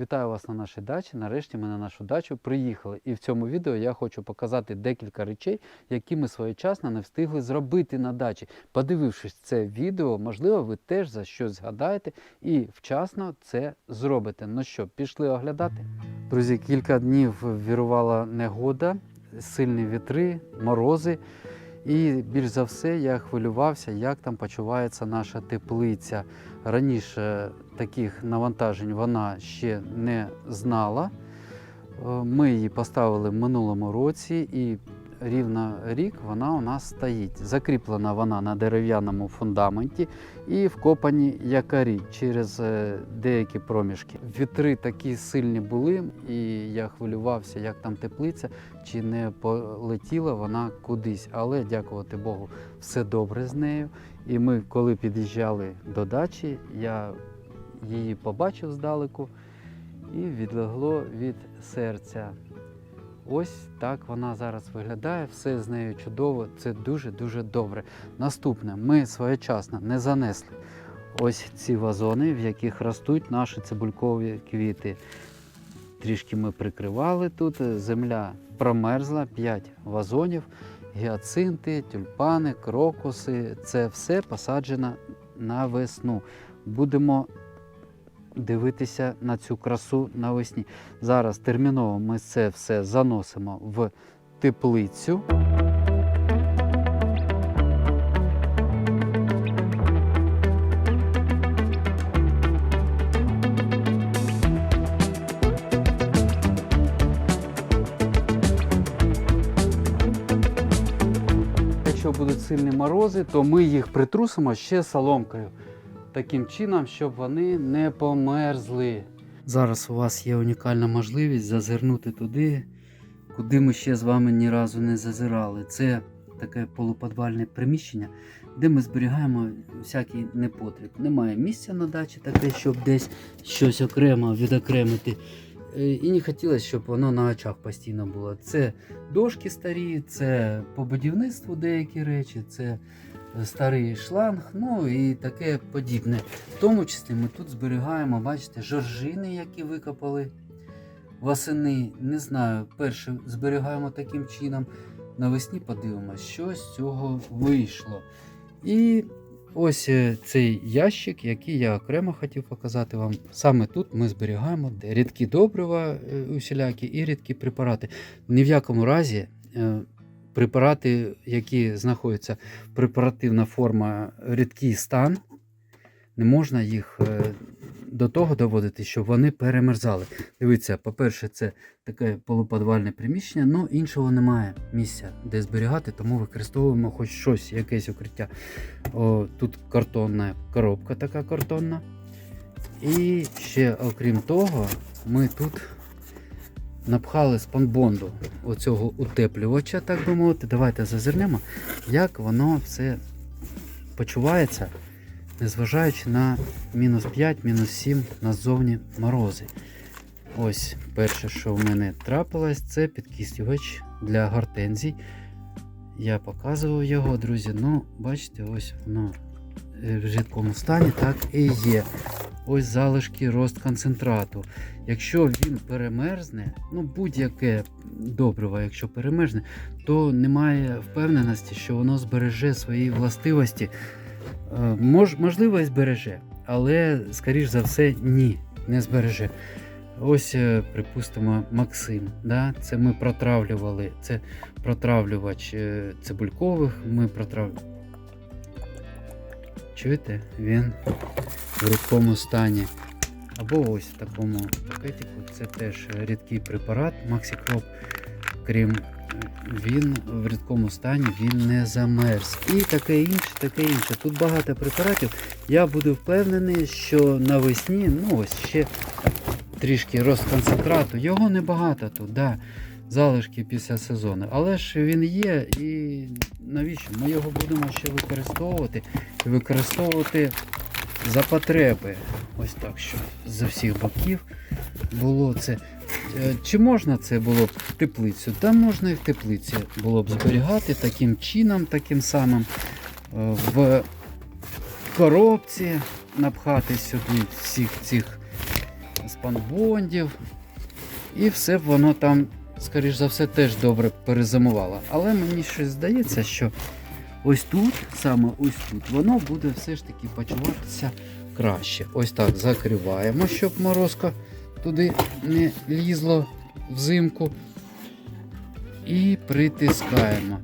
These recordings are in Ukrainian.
Вітаю вас на нашій дачі. Нарешті ми на нашу дачу приїхали. І в цьому відео я хочу показати декілька речей, які ми своєчасно не встигли зробити на дачі. Подивившись це відео, можливо, ви теж за щось згадаєте і вчасно це зробите. Ну що, пішли оглядати? Друзі, кілька днів вірувала негода, сильні вітри, морози. І більш за все я хвилювався, як там почувається наша теплиця. Раніше таких навантажень вона ще не знала. Е, Ми її поставили в минулому році, і рівно рік вона у нас стоїть. Закріплена вона на дерев'яному фундаменті і вкопані якорі через е, деякі проміжки. Вітри такі сильні були, і я хвилювався, як там теплиця, чи не полетіла вона кудись. Але дякувати Богу, все добре з нею. І ми, коли під'їжджали до дачі, я її побачив здалеку і відлегло від серця. Ось так вона зараз виглядає, все з нею чудово, це дуже-дуже добре. Наступне, ми своєчасно не занесли ось ці вазони, в яких ростуть наші цибулькові квіти. Трішки ми прикривали тут, земля промерзла, 5 вазонів, гіацинти, тюльпани, крокуси. Це все посаджено на весну. Будемо дивитися на цю красу навесні. Зараз терміново ми це все заносимо в теплицю. Якщо будуть сильні морози, то ми їх притрусимо ще соломкою. Таким чином, щоб вони не померзли. Зараз у вас є унікальна можливість зазирнути туди, куди ми ще з вами ні разу не зазирали. Це таке полуподвальне приміщення, де ми зберігаємо всякий непотріб. Немає місця на дачі таке, щоб десь щось окремо відокремити. Е, І не хотілося, щоб воно на очах постійно було. Це дошки старі, це по будівництву деякі речі, це старий шланг, ну і таке подібне. В тому числі ми тут зберігаємо, бачите, жоржини, які викопали восени. Не знаю, перше зберігаємо таким чином. Навесні подивимося, що з цього вийшло. І ось е, цей ящик, який я окремо хотів показати вам. Саме тут ми зберігаємо рідкі добрива е, усілякі і рідкі препарати. Ні в якому разі е, препарати, які знаходяться препаративна форма рідкий стан, не можна їх е, до того доводити, щоб вони перемерзали. Дивіться, по-перше, це таке полуподвальне приміщення, ну іншого немає місця, де зберігати, тому використовуємо хоч щось, якесь укриття. О, тут картонна коробка така картонна. І ще, окрім того, ми тут напхали спанбонду оцього утеплювача, так би мовити. Давайте зазирнемо, як воно все почувається, незважаючи на мінус 5, мінус 7 назовні морози. Ось перше, що в мене трапилось, це підкислювач для гортензій. Я показував його, друзі. Ну, бачите, ось воно в жидкому стані так і є. Ось залишки рост концентрату. Якщо він перемерзне, ну будь-яке добриво, якщо перемерзне, то немає впевненості, що воно збереже свої властивості. Е, Мож, можливо, збереже, але, скоріш за все, ні, не збереже. Ось, е, припустимо, Максим. Да? Це ми протравлювали. Це протравлювач е, цибулькових. Ми протравлювали. Чуєте? Він в рідкому стані. Або ось в такому пакетику. Це теж рідкий препарат Максикроп. Крім він в рідкому стані він не замерз. І таке інше, таке інше. Тут багато препаратів. Я буду впевнений, що навесні, ну ось ще трішки рост концентрату. Його небагато тут, да, залишки після сезону. Але ж він є і навіщо? Ми його будемо ще використовувати і використовувати за потреби. Ось так, щоб з всіх боків було це. Е, Чи можна це було б в теплицю? Та можна і в теплиці було б зберігати таким чином, таким самим е, в коробці напхати сюди всіх цих спанбондів. І все б воно там, скоріш за все, теж добре перезимувало. Але мені щось здається, що ось тут, саме ось тут, воно буде все ж таки почуватися краще. Ось так закриваємо, щоб морозко туди не лізло взимку. І притискаємо.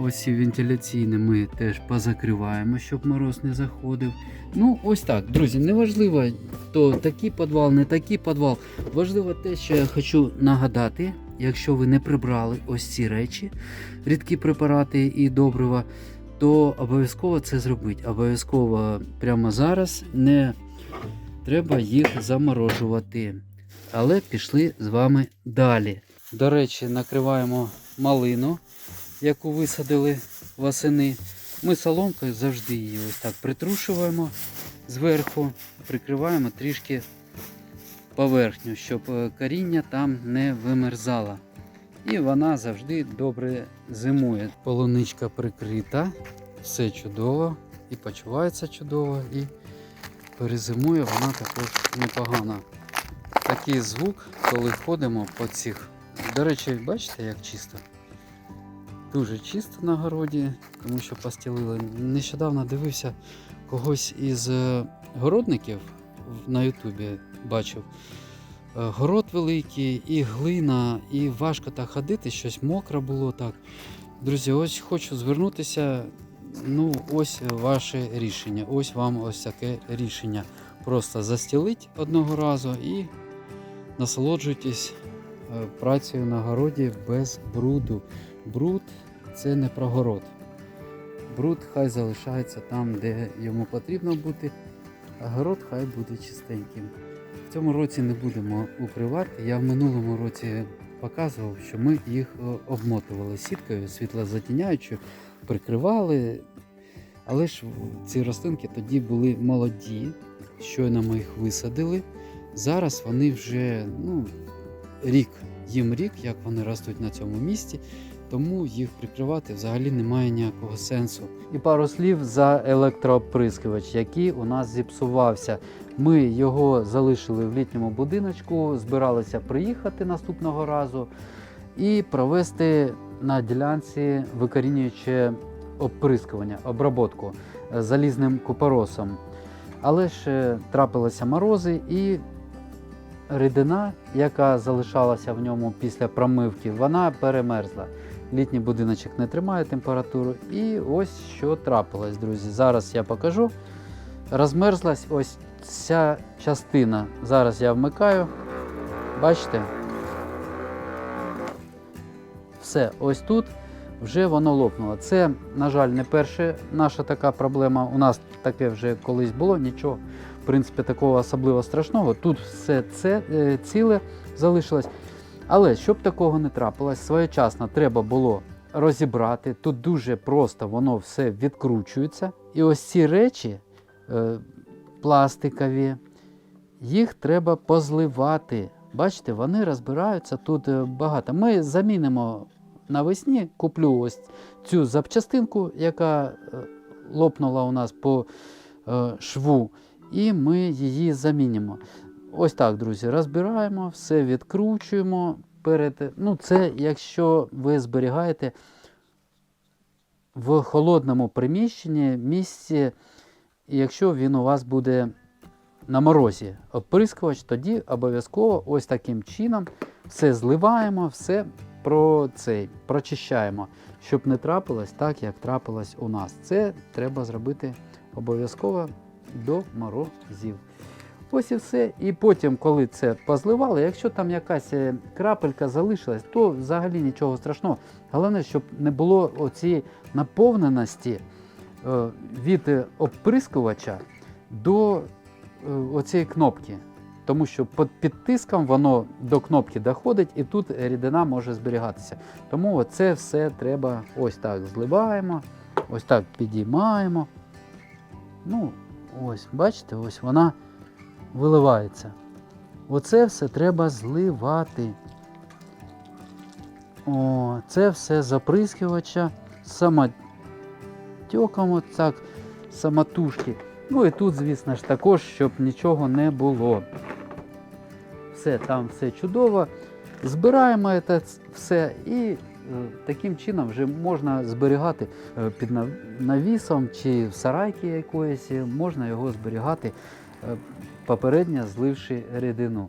Ось ці вентиляційні ми теж позакриваємо, щоб мороз не заходив. Ну, ось так, друзі, неважливо, то такий підвал, не такий підвал. Важливо те, що я хочу нагадати, якщо ви не прибрали ось ці речі, рідкі препарати і добрива, то обов'язково це зробити. Обов'язково прямо зараз не треба їх заморожувати. Але пішли з вами далі. До речі, накриваємо малину, яку висадили восени. Ми соломкою завжди її ось так притрушуємо зверху, прикриваємо трішки поверхню, щоб е, коріння там не вимерзало. І вона завжди добре зимує. Полуничка прикрита, все чудово і почувається чудово, і перезимує вона також непогано. Такий звук, коли ходимо по цих. До речі, бачите, як чисто? Дуже чисто на городі, тому що постілили. Нещодавно дивився когось із е, городників на Ютубі бачив. Е, Город великий, і глина, і важко так ходити, щось мокре було так. Друзі, ось хочу звернутися. Ну, ось ваше рішення. Ось вам ось таке рішення. Просто застілить одного разу і насолоджуйтесь е, працею на городі без бруду. Бруд це не про город. Бруд хай залишається там, де йому потрібно бути, а город хай буде чистеньким. В цьому році не будемо укривати. Я в минулому році показував, що ми їх е, обмотували сіткою світлозатіняючою, прикривали. Але ж ці рослинки тоді були молоді, щойно ми їх висадили. Зараз вони вже ну, рік, їм рік, як вони ростуть на цьому місці, тому їх прикривати взагалі немає ніякого сенсу. І пару слів за електрооприскувач, який у нас зіпсувався. Ми його залишили в літньому будиночку, збиралися приїхати наступного разу і провести на ділянці викорінююче оприскування, оброботку е, залізним купоросом. Але ж е, трапилися морози і рідина, яка залишалася в ньому після промивки, вона перемерзла. Літній будиночок не тримає температуру. І ось що трапилось, друзі. Зараз я покажу. Розмерзлась ось ця частина. Зараз я вмикаю. Бачите? Все, ось тут вже воно лопнуло. Це, на жаль, не перша наша така проблема. У нас таке вже колись було, нічого, в принципі, такого особливо страшного. Тут все це е, ціле залишилось. Але щоб такого не трапилось, своєчасно треба було розібрати. Тут дуже просто воно все відкручується. І ось ці речі е, пластикові, їх треба позливати. Бачите, вони розбираються тут е, багато. Ми замінимо навесні, куплю ось цю запчастинку, яка е, лопнула у нас по е, шву, і ми її замінимо. Ось так, друзі, розбираємо, все відкручуємо. Перед... Ну, це якщо ви зберігаєте в холодному приміщенні місці, якщо він у вас буде на морозі оприскувач, тоді обов'язково ось таким чином все зливаємо, все про цей, прочищаємо, щоб не трапилось так, як трапилось у нас. Це треба зробити обов'язково до морозів. Ось і все. І потім, коли це позливали, якщо там якась е, крапелька залишилась, то взагалі нічого страшного. Головне, щоб не було оцієї наповненості е, від оприскувача до е, оцієї кнопки. Тому що під тиском воно до кнопки доходить і тут рідина може зберігатися. Тому це все треба ось так зливаємо, ось так підіймаємо. Ну, ось, бачите, ось вона виливається. Оце все треба зливати. О, це все заприскувача самотьоком, отак, самотужки. Ну і тут, звісно ж, також, щоб нічого не було. все, там все чудово. Збираємо це все і е, таким чином вже можна зберігати е, під навісом чи в сарайці якоїсь, можна його зберігати е, попередньо зливши рідину.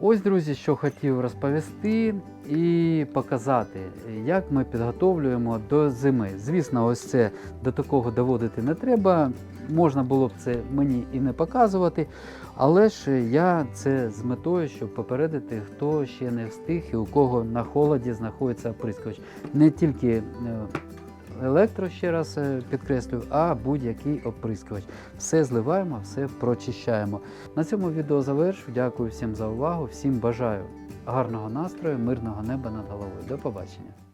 Ось, друзі, що хотів розповісти і показати, як ми підготовлюємо до зими. Звісно, ось це до такого доводити не треба. Можна було б це мені і не показувати, але ж я це з метою, щоб попередити, хто ще не встиг і у кого на холоді знаходиться оприскувач. Не тільки е, електро, ще раз е, підкреслюю, а будь-який оприскувач. Все зливаємо, все прочищаємо. На цьому відео завершу. Дякую всім за увагу, всім бажаю гарного настрою, мирного неба над головою. До побачення.